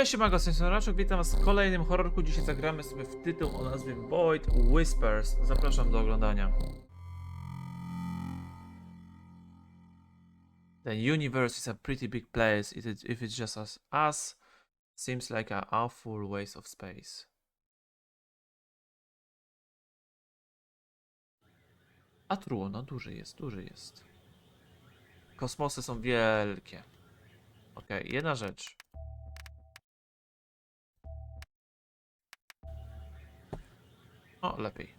Cześć, Mago Raczuk, witam was w kolejnym horrorku. Dzisiaj zagramy sobie w tytuł o nazwie Void Whispers. Zapraszam do oglądania. The universe is a pretty big place if it- if it's just us, seems like an awful waste of space. A truo, no duży jest, duży jest. Kosmosy są wielkie. Okej, jedna rzecz. O, lepiej.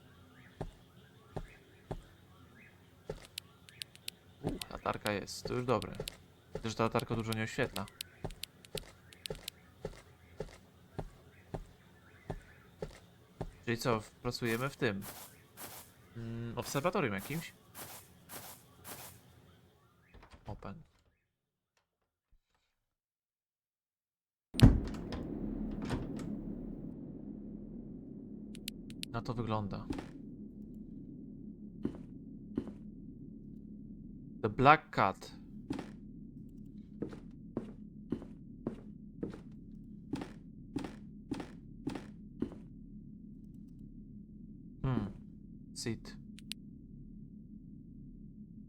Latarka jest, to już dobre. Też ta latarka dużo nie oświetla. Czyli co, pracujemy w tym. Mm, obserwatorium jakimś? Open. Na to wygląda. The Black Cat. Hmm. Sit.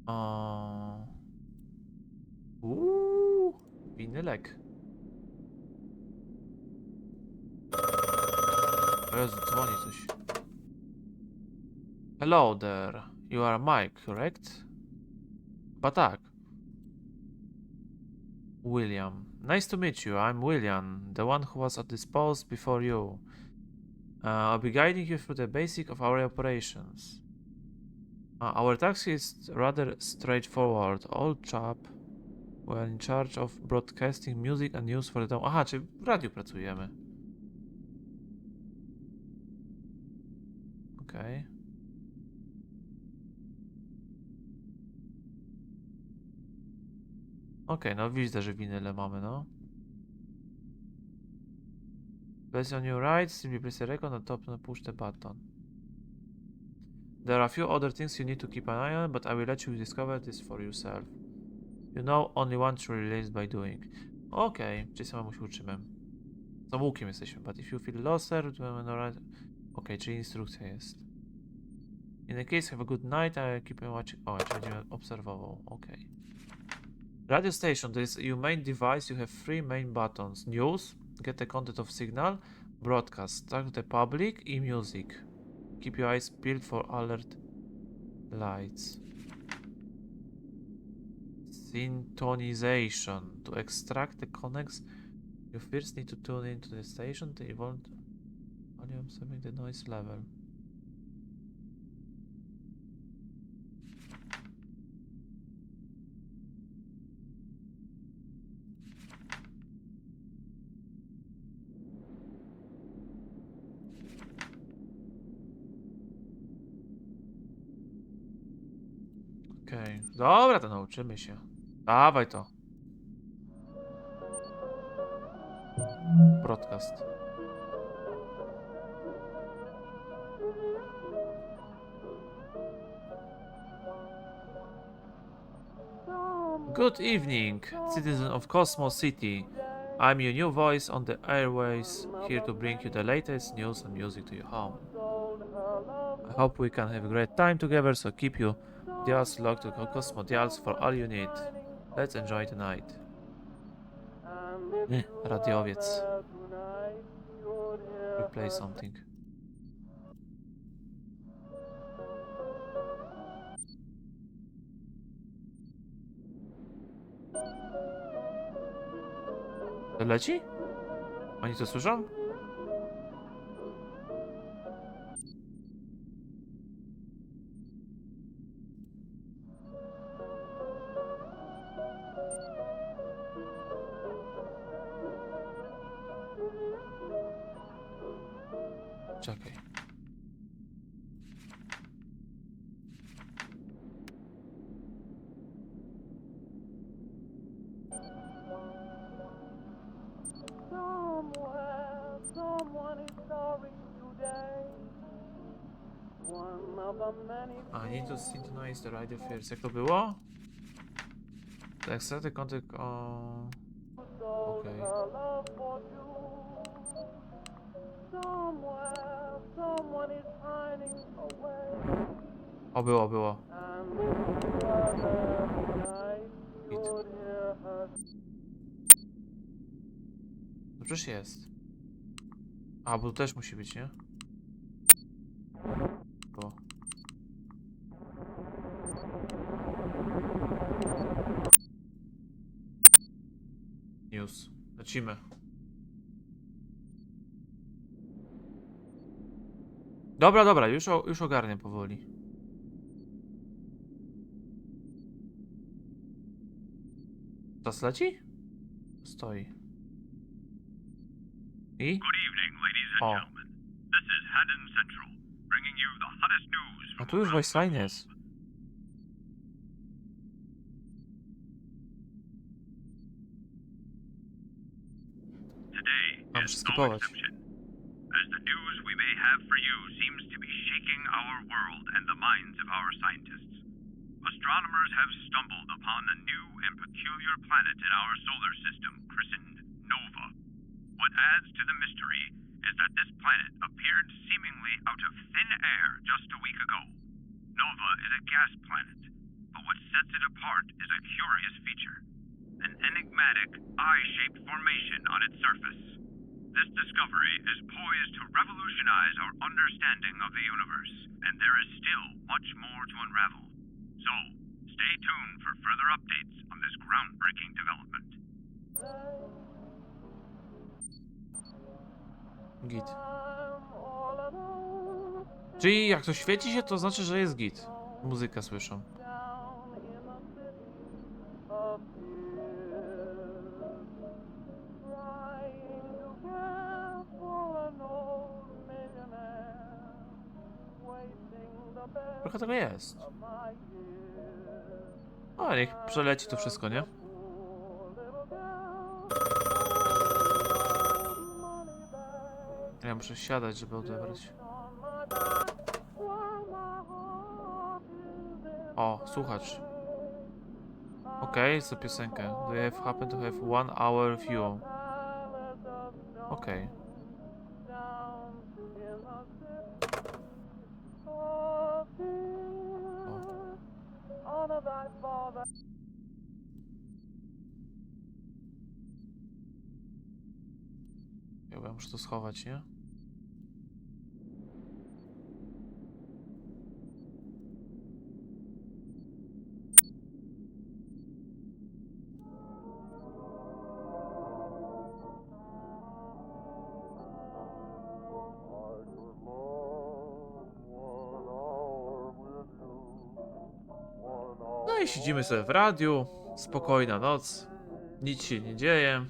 O. Uuu. Winylek. Jezu, dzwoni coś. Hello there. You are Mike, correct? Chyba tak. William. Nice to meet you. I'm William, the one who was at this post before you. Uh, I'll be guiding you through the basic of our operations. Uh, our taxi is rather straightforward. Old chap. We're in charge of broadcasting music and news for the town. Aha, czyli w radiu pracujemy. Okej. Okej, no widzę, że winyle mamy, no. Place on your right, simply place a record on top and push the button. There are a few other things you need to keep an eye on, but I will let you discover this for yourself. You know, only one truly lives by doing. Okej, czyli samemu się uczymy. Za łukiem jesteśmy, but if you feel lost. Okej, czyli instrukcja jest. In the case, have a good night, I keep watching. O, czy będziemy obserwował, okej. Radio station, this is your main device. You have three main buttons: news, get the content of signal, broadcast, talk to the public, e music. Keep your eyes peeled for alert lights. Syntonization. To extract the connects, you first need to tune into the station to evolve volume, setting the noise level. Okej, dobra, to nauczymy się. Dawaj to. Broadcast. Good evening, citizen of Cosmos City. I'm your new voice on the airways, here to bring you the latest news and music to your home. I hope we can have a great time together, so keep your dials locked to Cosmo dials for all you need. Let's enjoy the night. Nie, radiowiec. Replay something. To leci? Oni to słyszą? Czekaj. Somewhere, someone is sorry today. One of the many I need to synchronize the radio first. Jak to było? Tak, the contact o... O, było, było. Git. No przecież jest. A, bo tu też musi być, nie? Było. News. Lecimy. Dobra, dobra, już, już ogarnię powoli. Czas leci? Stoi. I? Good evening, ladies and gentlemen. This is Haddon Central, bringing you the hottest news A from tu już around voice line jest. today. Mam is no exception. As the news we may have for you seems to be shaking our world and the minds of our scientists. Astronomers have stumbled upon a new and peculiar planet in our solar system christened Nova. What adds to the mystery is that this planet appeared seemingly out of thin air just a week ago. Nova is a gas planet, but what sets it apart is a curious feature an enigmatic, eye shaped formation on its surface. This discovery is poised to revolutionize our understanding of the universe, and there is still much more to unravel. So, stay tuned for further updates on this groundbreaking development. Git. Czyli jak to świeci się, to znaczy, że jest git. Muzykę słyszą. down in a O, niech przeleci to wszystko, nie? Ja muszę siadać, żeby odebrać. O, słuchacz. Okej, co piosenkę. Do you have happen to have one hour view? Okej. down Father. Ja ja muszę to schować, nie? Siedzimy sobie w radiu. Spokojna noc. Nic się nie dzieje.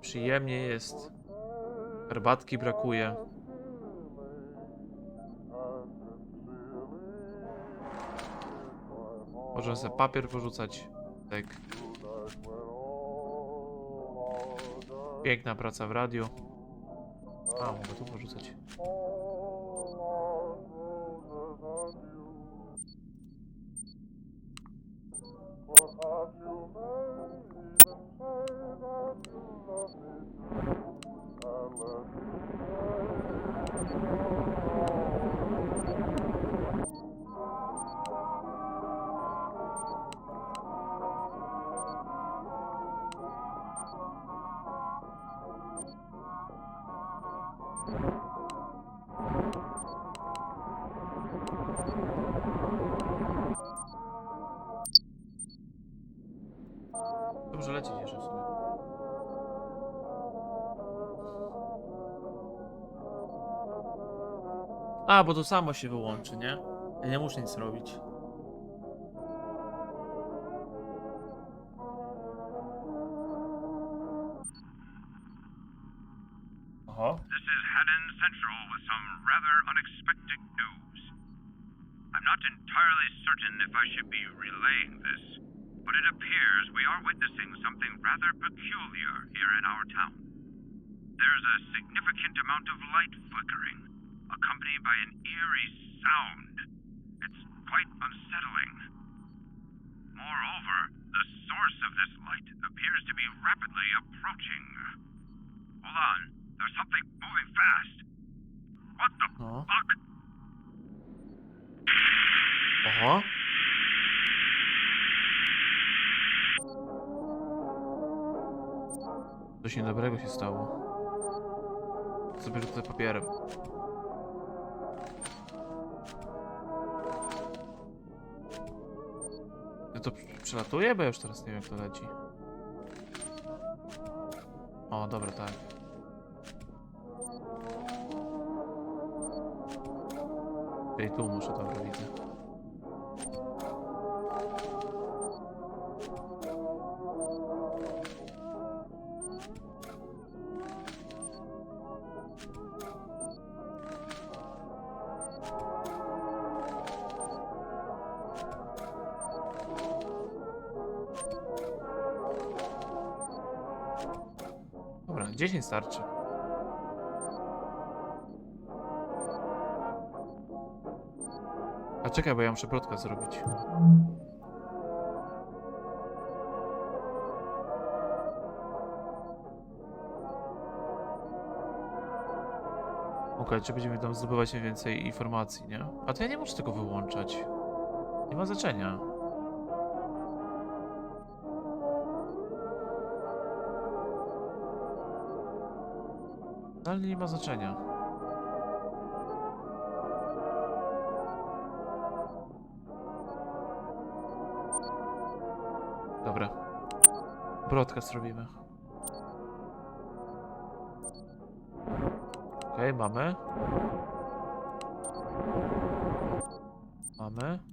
Przyjemnie jest. Herbatki brakuje. Możemy sobie papier porzucać. Tak. Piękna praca w radiu. A, mogę tu porzucać. Dobrze lecieć jeszcze w sumie. A, bo to samo się wyłączy, nie? Ja nie muszę nic robić. There's a significant amount of light flickering, accompanied by an eerie sound. It's quite unsettling. Moreover, the source of this light appears to be rapidly approaching. Hold on, there's something moving fast. What the No. fuck? Oho. O. Coś niedobrego się stało. Sobie rzucę papierem. Ja to pr- przelatuje? Bo ja już teraz nie wiem jak to leci. O, dobra, tak. Czyli tu muszę, dobra, widzę. Dobra, 10 starczy. A czekaj, bo ja muszę broadcast zrobić. Okej, czy będziemy tam zdobywać więcej informacji, nie? A to ja nie muszę tego wyłączać. Nie ma znaczenia. Ale nie ma znaczenia. Dobra. Broadcast robimy. Okej, mamy. Mamy.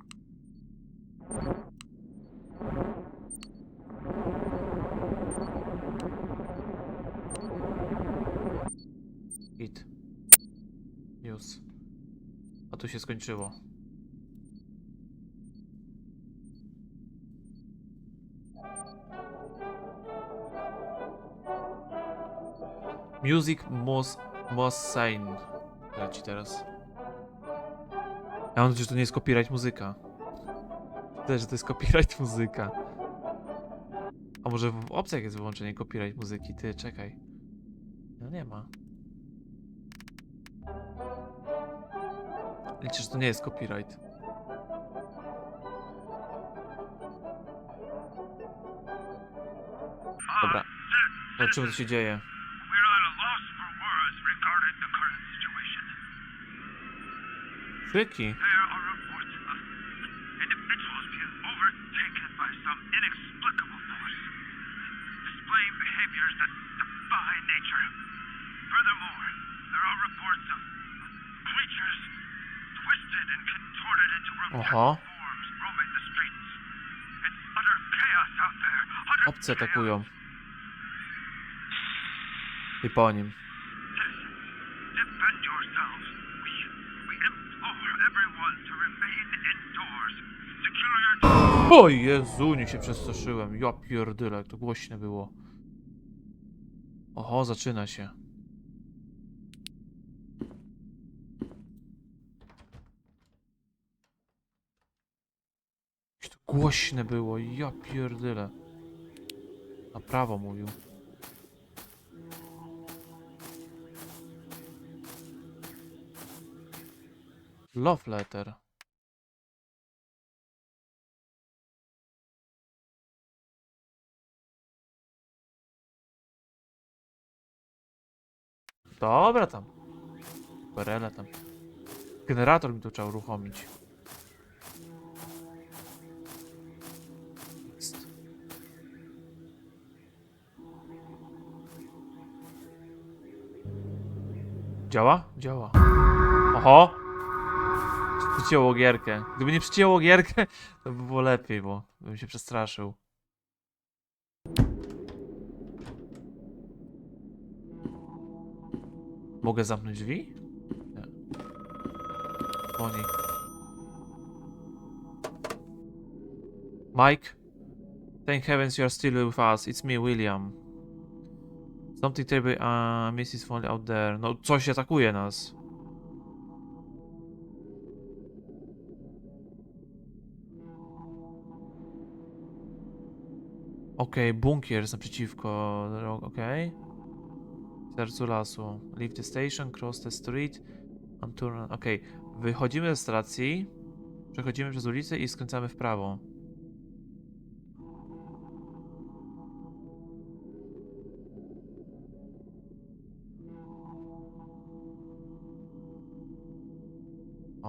A tu się skończyło. Music Moss Moss Sign. Leci teraz. Ja mam nadzieję, że to nie jest copyright muzyka. Też, że to jest copyright muzyka. A może w opcjach jest wyłączenie copyright muzyki? Ty, czekaj. No nie ma. Liczę, że to nie jest copyright. Dobra. Zobaczymy, co się dzieje. Nature. Furthermore, there are reports of creatures Oho. chaos. atakują. I po nim. O Jezu, nie się przestraszyłem. Ja pierdyle, to głośne było. Oho, zaczyna się. Jakie to głośne było, ja pierdyle. Na prawo mówił. Love letter. Dobra tam. Berele tam. Generator mi tu trzeba uruchomić. Działa? Działa. Oho! Przycięło gierkę. Gdyby nie przycięło gierkę, to by było lepiej, bo bym się przestraszył. Mogę zamknąć drzwi? Nie. Oni. Mike? Thank heavens you are still with us. It's me, William. Something terrible uh, Mrs. Foley out there. No, coś atakuje nas. Okej, bunkier jest naprzeciwko. Okej. W sercu lasu. Leave the station, cross the street. Okej, wychodzimy ze stacji. Przechodzimy przez ulicę i skręcamy w prawo.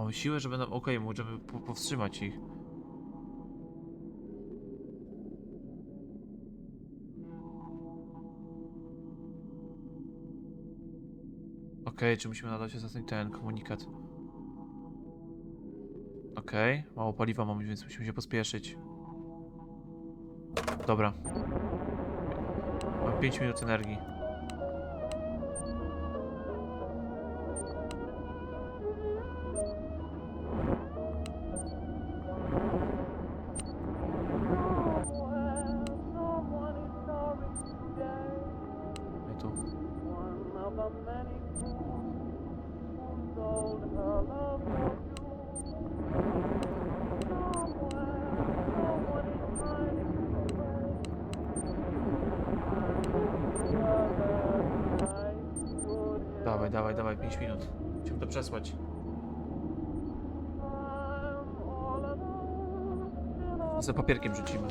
Mamy siłę, że będą... Okej, możemy po powstrzymać ich. Okej, czy musimy nadać ostatni ten komunikat? Okej, mało paliwa mamy, więc musimy się pospieszyć. Dobra. Mam 5 minut energii. Dawaj, dawaj, dawaj, 5 minut. Musimy to przesłać. Za papierkiem rzucimy.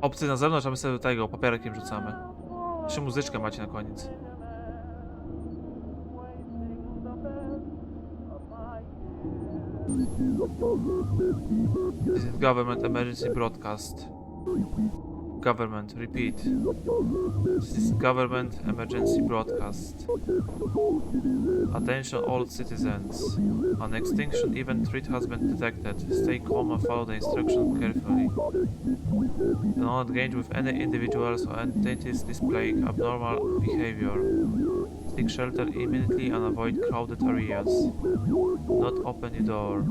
Opcje na zewnątrz, a my sobie tego papierkiem rzucamy. Jeszcze muzyczkę macie na koniec. Government emergency broadcast. Government, repeat. This is government emergency broadcast. Attention all citizens. An extinction event threat has been detected. Stay calm and follow the instructions carefully. Do not engage with any individuals or entities displaying abnormal behavior. Seek shelter immediately and avoid crowded areas. Not open the door.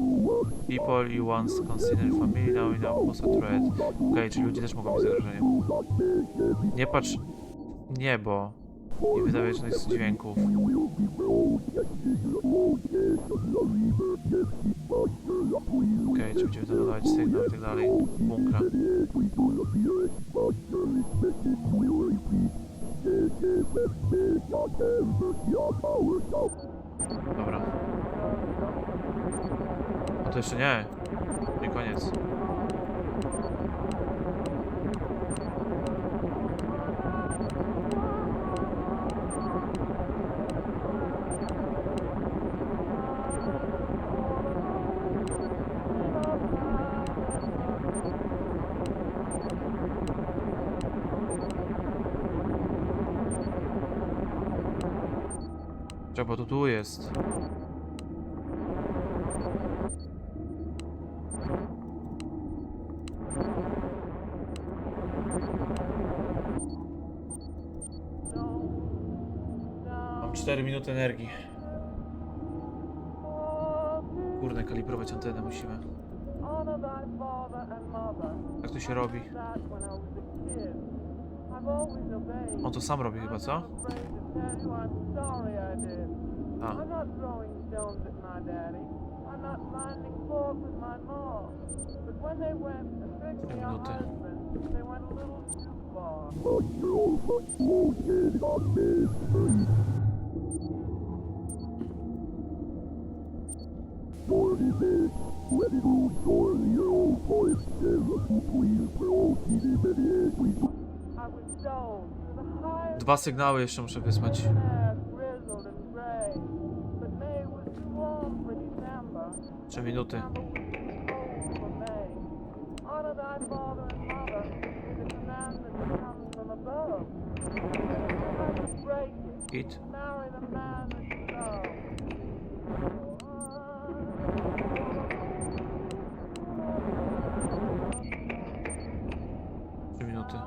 People you once considered family now a threat. Okej, czyli ludzie też mogą być zagrożeniem. Nie patrz w niebo. Nie wydawać żadnych dźwięków. Okej, czy będziemy dodawać sygnał i tak dalej. Bunkra. Dobra. A to jeszcze nie. Nie koniec. Czego to tu jest? Mam 4 minuty energii. Kurde, kalibrować antenę musimy. Jak to się robi? On to sam robi chyba, co? I'm not afraid to tell you I'm sorry I did. A, I'm not throwing stones at my daddy. I'm not finding fault with my mom. But when they went to fix me a Minuty. husband, they went a little too far. I was stoned to the highest dwa sygnały jeszcze muszę wysłać. 3 minuty. Git. Trzy minuty.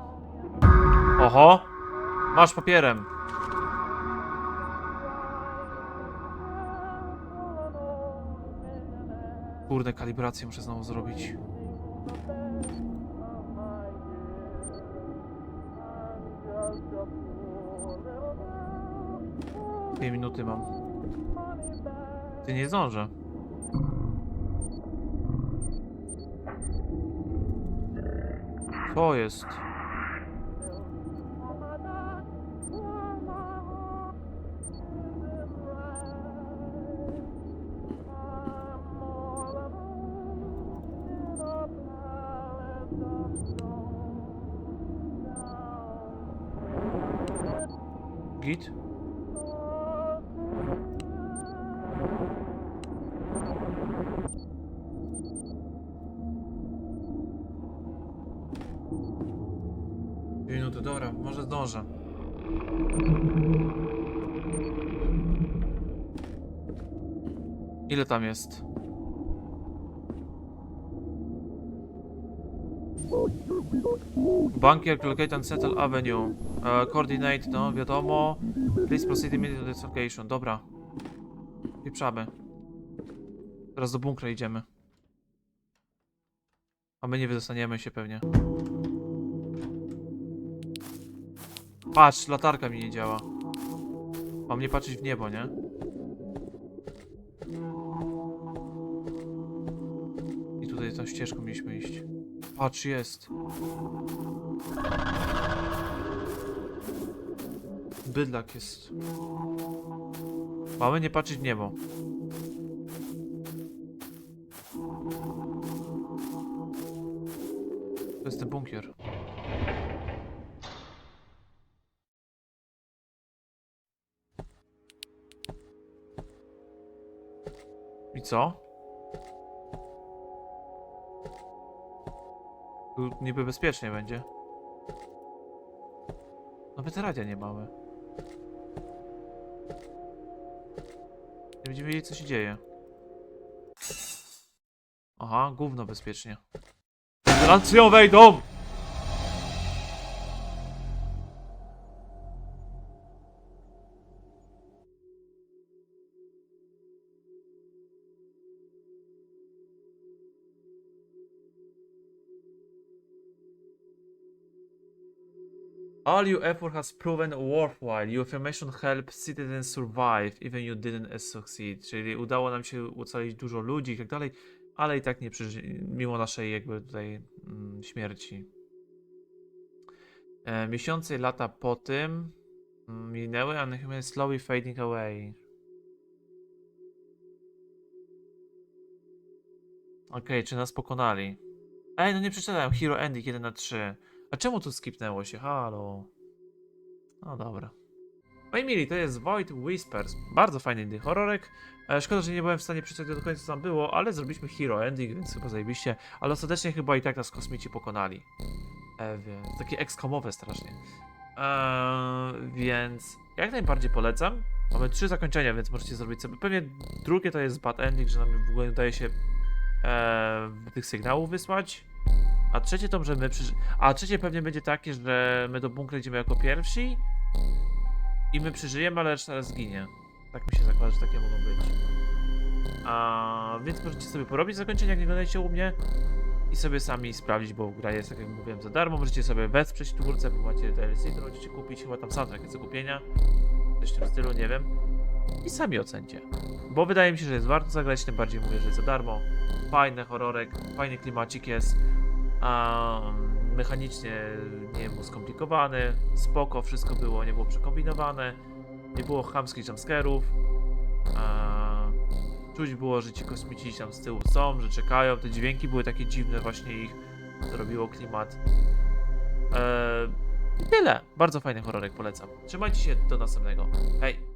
Oho! Masz papierem! Kurde, kalibrację muszę znowu zrobić. Dwie minuty mam. Ty nie zdążę. Co jest? Może zdążę. Ile tam jest? Bankier, locate and settle avenue. Uh, coordinate, no wiadomo. Please proceed immediately to location. Dobra. Pieprzamy. Teraz do bunkra idziemy. A my nie wydostaniemy się pewnie. Patrz, latarka mi nie działa. Mam nie patrzeć w niebo, nie? I tutaj tą ścieżką mieliśmy iść. Patrz, jest. Bydlak jest. Mamy nie patrzeć w niebo. To jest ten bunkier. Co? Tu niby bezpiecznie będzie. Nawet radia nie mamy. Nie będziemy wiedzieć co się dzieje. Aha, gówno bezpiecznie. Lancją wejdą! All your effort has proven worthwhile. Your information helped citizens survive, even you didn't succeed. Czyli udało nam się ocalić dużo ludzi i tak dalej, ale i tak nie przeży... mimo naszej jakby tutaj mm, śmierci. E, miesiące i lata po tym mm, minęły, and human slowly fading away. Okej, czy nas pokonali? Ej, no nie przeczytałem. Hero Ending 1 na 3. A czemu tu skipnęło się? Halo. No dobra. Moi mili, to jest Void Whispers. Bardzo fajny indie horrorek. E, szkoda, że nie byłem w stanie przeczytać do końca co tam było, ale zrobiliśmy Hero Ending, więc chyba zajebiście. Ale ostatecznie chyba i tak nas kosmici pokonali. E, więc takie ekskomowe strasznie. E, więc jak najbardziej polecam. Mamy trzy zakończenia, więc możecie zrobić sobie. Pewnie drugie to jest bad ending, że nam w ogóle nie daje się e, tych sygnałów wysłać. A trzecie to, że my przeży... A trzecie pewnie będzie takie, że my do bunkra idziemy jako pierwsi i my przeżyjemy, ale reszta zginie. Tak mi się zakłada, że takie mogą być. A więc możecie sobie porobić zakończenie, jak nie oglądajcie u mnie i sobie sami sprawdzić, bo gra jest, tak jak mówiłem, za darmo. Możecie sobie wesprzeć twórcę, bo macie DLC, to możecie kupić, chyba tam soundtrack jest do kupienia. Coś w tym stylu, nie wiem. I sami ocencie. Bo wydaje mi się, że jest warto zagrać, tym bardziej mówię, że jest za darmo. Fajny horrorek, fajny klimacik jest. A mechanicznie nie był skomplikowany, spoko, wszystko było, nie było przekombinowane, nie było chamskich jumpscarów. A czuć było, że ci kosmici tam z tyłu są, że czekają, te dźwięki były takie dziwne, właśnie ich zrobiło klimat. Eee, tyle. Bardzo fajny horrorek, polecam. Trzymajcie się, do następnego. Hej!